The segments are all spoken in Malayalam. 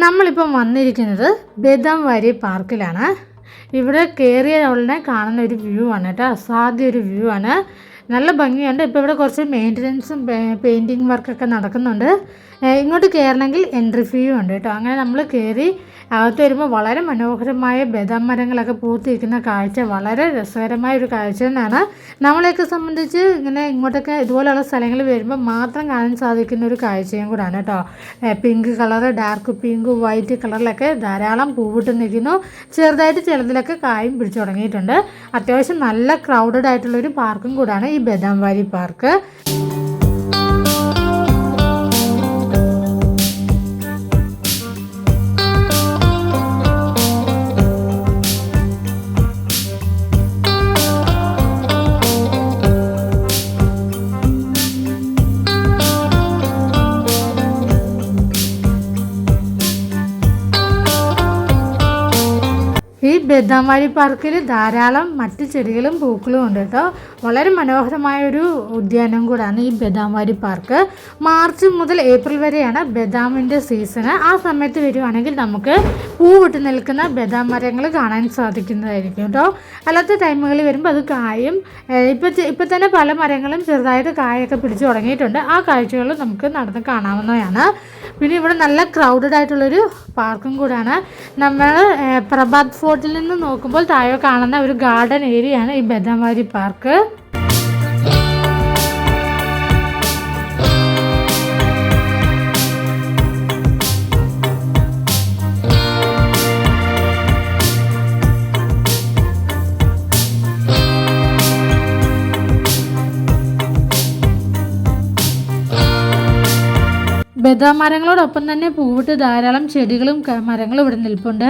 നമ്മളിപ്പം വന്നിരിക്കുന്നത് ബദംവാരി പാർക്കിലാണ്. ഇവിടെ കയറിയ ഉടനെ കാണുന്ന ഒരു വ്യൂ ആണ് കേട്ടോ. അസാധ്യ ഒരു വ്യൂ ആണ്. നല്ല ഭംഗിയുണ്ട്. ഇപ്പോൾ ഇവിടെ കുറച്ച് മെയിന്റനൻസും പെയിന്റിങ് വർക്കൊക്കെ നടക്കുന്നുണ്ട്. ഇങ്ങോട്ട് കയറണമെങ്കിൽ എൻട്രി ഫീയും ഉണ്ട് കേട്ടോ. അങ്ങനെ നമ്മൾ കയറി അകത്ത് വരുമ്പോൾ വളരെ മനോഹരമായ ബദാം മരങ്ങളൊക്കെ പൂത്തിരിക്കുന്ന കാഴ്ച വളരെ രസകരമായ ഒരു കാഴ്ച തന്നെയാണ്. നമ്മളെയൊക്കെ സംബന്ധിച്ച് ഇങ്ങനെ ഇങ്ങോട്ടൊക്കെ ഇതുപോലെയുള്ള സ്ഥലങ്ങൾ വരുമ്പോൾ മാത്രം കാണാൻ സാധിക്കുന്ന ഒരു കാഴ്ചയും കൂടാണ് കേട്ടോ. Pink colour dark pink white കളറിലൊക്കെ ധാരാളം പൂവിട്ട് നിൽക്കുന്നു. ചെറുതായിട്ട് ചിലതിലൊക്കെ കായും പിടിച്ചു തുടങ്ങിയിട്ടുണ്ട്. അത്യാവശ്യം നല്ല ക്രൗഡഡ് ആയിട്ടുള്ളൊരു പാർക്കും കൂടാണ് ഈ ബദാം വാലി പാർക്ക് ബദാംവാടി പാർക്കിൽ ധാരാളം മറ്റ് ചെടികളും പൂക്കളും ഉണ്ട് കേട്ടോ. വളരെ മനോഹരമായ ഒരു ഉദ്യാനം കൂടാണ് ഈ ബദാംവാടി പാർക്ക്. മാർച്ച് മുതൽ ഏപ്രിൽ വരെയാണ് ബദാമിന്റെ സീസണ് ആ സമയത്ത് വരുവാണെങ്കിൽ നമുക്ക് പൂവിട്ട് നിൽക്കുന്ന ബദാം മരങ്ങൾ കാണാൻ സാധിക്കുന്നതായിരിക്കും കേട്ടോ. അല്ലാത്ത ടൈമുകളിൽ വരുമ്പോൾ അത് കായും. ഇപ്പം ഇപ്പം തന്നെ പല മരങ്ങളും ചെറുതായിട്ട് കായൊക്കെ പിടിച്ചു തുടങ്ങിയിട്ടുണ്ട്. ആ കാഴ്ചകൾ നമുക്ക് നടന്ന് കാണാവുന്നതാണ്. പിന്നെ ഇവിടെ നല്ല ക്രൗഡഡ് ആയിട്ടുള്ളൊരു പാർക്കും കൂടാണ്. നമ്മൾ പ്രഭാത് ഫോർട്ടിൽ നിന്ന് നോക്കുമ്പോൾ താഴെ കാണുന്ന ഒരു ഗാർഡൻ ഏരിയയാണ് ഈ ബദാംവാരി പാർക്ക് ബദാം മരങ്ങളോടൊപ്പം തന്നെ പൂവിട്ട് ധാരാളം ചെടികളും മരങ്ങളും ഇവിടെ നിൽപ്പുണ്ട്.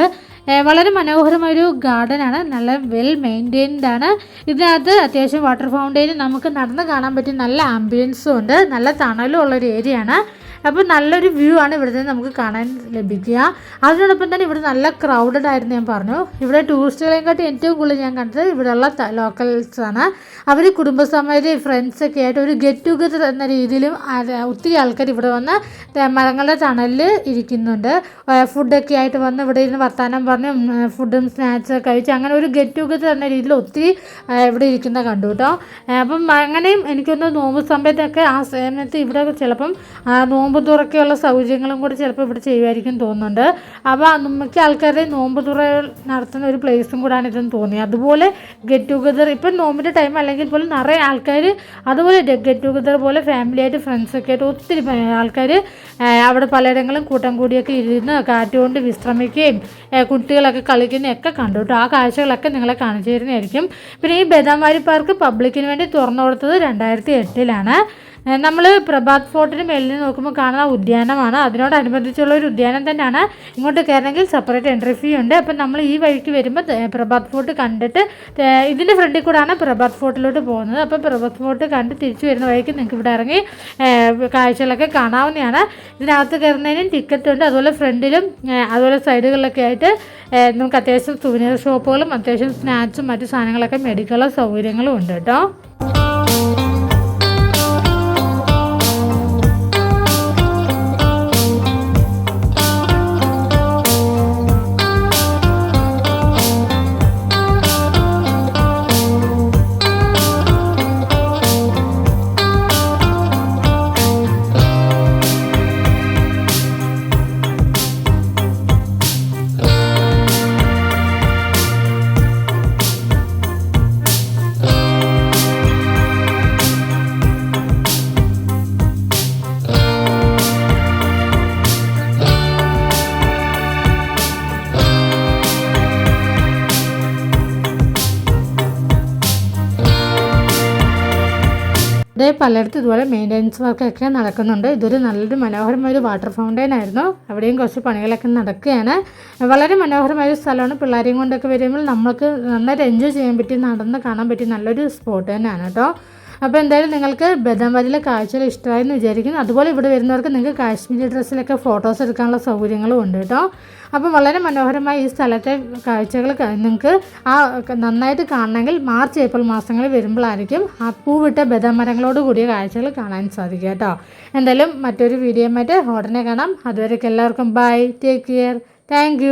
വളരെ മനോഹരമായൊരു ഗാർഡനാണ്. നല്ല വെൽ മെയിന്റെയിൻഡ് ആണ്. ഇതിനകത്ത് അത്യാവശ്യം വാട്ടർ ഫൗണ്ടെയിനും നമുക്ക് നടന്ന് കാണാൻ പറ്റിയ നല്ല ആംബിയൻസും ഉണ്ട്. നല്ല തണലും ഉള്ളൊരു ഏരിയയാണ്. അപ്പോൾ നല്ലൊരു വ്യൂ ആണ് ഇവിടെ നിന്ന് നമുക്ക് കാണാൻ ലഭിക്കുക. അതിനോടൊപ്പം തന്നെ ഇവിടെ നല്ല ക്രൗഡഡ് ആയിരുന്നു ഞാൻ പറഞ്ഞു. ഇവിടെ ടൂറിസ്റ്റുകളെക്കാട്ടി ഏറ്റവും കൂടുതൽ ഞാൻ കണ്ടത് ഇവിടെയുള്ള ലോക്കൽസ് ആണ്. അവർ കുടുംബസമേത ഫ്രണ്ട്സൊക്കെ ആയിട്ട് ഒരു ഗെറ്റ് ടുഗദർ എന്ന രീതിയിലും ഒത്തിരി ആൾക്കാർ ഇവിടെ വന്ന് മരങ്ങളുടെ തണലിൽ ഇരിക്കുന്നുണ്ട്. ഫുഡൊക്കെ ആയിട്ട് വന്ന് ഇവിടെ ഇരുന്ന് വർത്തമാനം പറഞ്ഞ് ഫുഡും സ്നാക്സ് ഒക്കെ കഴിച്ച് അങ്ങനെ ഒരു ഗെറ്റ് ടുഗദർ എന്ന രീതിയിൽ ഒത്തിരി ഇവിടെ ഇരിക്കുന്ന കണ്ടു കേട്ടോ അപ്പം അങ്ങനെയും എനിക്കൊന്ന് നോമ്പ് സമയത്തൊക്കെ ആ സമയത്ത് ഇവിടെ ചിലപ്പം ആ, നോമ്പ് തുറക്കെയുള്ള സൗകര്യങ്ങളും കൂടി ചിലപ്പോൾ ഇവിടെ ചെയ്യുമായിരിക്കും തോന്നുന്നുണ്ട്. അപ്പോൾ മിക്ക ആൾക്കാരുടെയും നോമ്പ് തുറ നടത്തുന്ന ഒരു പ്ലേസും കൂടാണ് ഇതെന്ന് തോന്നി. അതുപോലെ ഗെറ്റ് ടുഗദർ ഇപ്പം നോമ്പിന്റെ ടൈം അല്ലെങ്കിൽ പോലും നിറയെ ആൾക്കാർ അതുപോലെ ഗെറ്റ് ടുഗദർ പോലെ ഫാമിലി ആയിട്ട് ഫ്രണ്ട്സൊക്കെ ആയിട്ട് ഒത്തിരി ആൾക്കാർ അവിടെ പലയിടങ്ങളും കൂട്ടം കൂടിയൊക്കെ ഇരുന്ന് കാറ്റുകൊണ്ട് വിശ്രമിക്കുകയും കുട്ടികളൊക്കെ കളിക്കുന്നതൊക്കെ കണ്ടു കേട്ടോ. ആ കാഴ്ചകളൊക്കെ നിങ്ങളെ കാണിച്ചു തരുന്നതായിരിക്കും. പിന്നെ ഈ ബദാംവാരി പാർക്ക് പബ്ലിക്കിന് വേണ്ടി തുറന്നു കൊടുത്തത് രണ്ടായിരത്തി എട്ടിലാണ്. നമ്മൾ പ്രഭാത് ഫോർട്ടിന് മേളിൽ നോക്കുമ്പോൾ കാണുന്ന ഉദ്യാനമാണ്. അതിനോടനുബന്ധിച്ചുള്ള ഒരു ഉദ്യാനം തന്നെയാണ്. ഇങ്ങോട്ട് കയറണമെങ്കിൽ സെപ്പറേറ്റ് എൻട്രി ഫീ ഉണ്ട്. അപ്പം നമ്മൾ ഈ വഴിക്ക് വരുമ്പോൾ പ്രഭാത് ഫോർട്ട് കണ്ടിട്ട് ഇതിന്റെ ഫ്രണ്ടിൽ കൂടാണ് പ്രഭാത് ഫോർട്ടിലോട്ട് പോകുന്നത്. അപ്പം പ്രഭാത് ഫോർട്ട് കണ്ട് തിരിച്ചു വരുന്ന വഴിക്ക് നിങ്ങൾക്ക് ഇവിടെ ഇറങ്ങി കാഴ്ചകളൊക്കെ കാണാവുന്നതാണ്. ഇതിനകത്ത് കയറുന്നതിനും ടിക്കറ്റ് ഉണ്ട്. അതുപോലെ ഫ്രണ്ടിലും അതുപോലെ സൈഡുകളിലൊക്കെ ആയിട്ട് നമുക്ക് അത്യാവശ്യം സുവനീർ ഷോപ്പുകളും അത്യാവശ്യം സ്നാക്സും മറ്റു സാധനങ്ങളൊക്കെ മേടിക്കാനുള്ള സൗകര്യങ്ങളും ഉണ്ട് കേട്ടോ. ഇവിടെ പലയിടത്തും ഇതുപോലെ മെയിന്റെനൻസ് വർക്കൊക്കെ നടക്കുന്നുണ്ട്. ഇതൊരു നല്ലൊരു മനോഹരമായ ഒരു വാട്ടർ ഫൗണ്ടെയിൻ ആയിരുന്നു. അവിടെയും കുറച്ച് പണികളൊക്കെ നടക്കുകയാണ്. വളരെ മനോഹരമായ ഒരു സ്ഥലമാണ്. പിള്ളേരെയും കൊണ്ടൊക്കെ വരുമ്പോൾ നമുക്ക് നന്നായിട്ട് എൻജോയ് ചെയ്യാൻ പറ്റി നടന്ന് കാണാൻ പറ്റിയ നല്ലൊരു സ്പോട്ട് തന്നെയാണ് കേട്ടോ. അപ്പോൾ എന്തായാലും നിങ്ങൾക്ക് ബദാമരിലെ കാഴ്ചകൾ ഇഷ്ടമായെന്ന് വിചാരിക്കുന്നു. അതുപോലെ ഇവിടെ വരുന്നവർക്ക് നിങ്ങൾക്ക് കാശ്മീരി ഡ്രസ്സിലൊക്കെ ഫോട്ടോസ് എടുക്കാനുള്ള സൗകര്യങ്ങളും ഉണ്ട് കേട്ടോ. അപ്പോൾ വളരെ മനോഹരമായ ഈ സ്ഥലത്തെ കാഴ്ചകൾ നിങ്ങൾക്ക് ആ നന്നായിട്ട് കാണണമെങ്കിൽ മാർച്ച് ഏപ്രിൽ മാസങ്ങളിൽ വരുമ്പോഴായിരിക്കും ആ പൂവിട്ട ബദാം മരങ്ങളോട് കൂടിയ കാഴ്ചകൾ കാണാൻ സാധിക്കുക കേട്ടോ. എന്തായാലും മറ്റൊരു വീഡിയോയുമായിട്ട് ഉടനെ കാണാം. അതുവരെയൊക്കെ എല്ലാവർക്കും ബൈ ടേക്ക് കെയർ താങ്ക്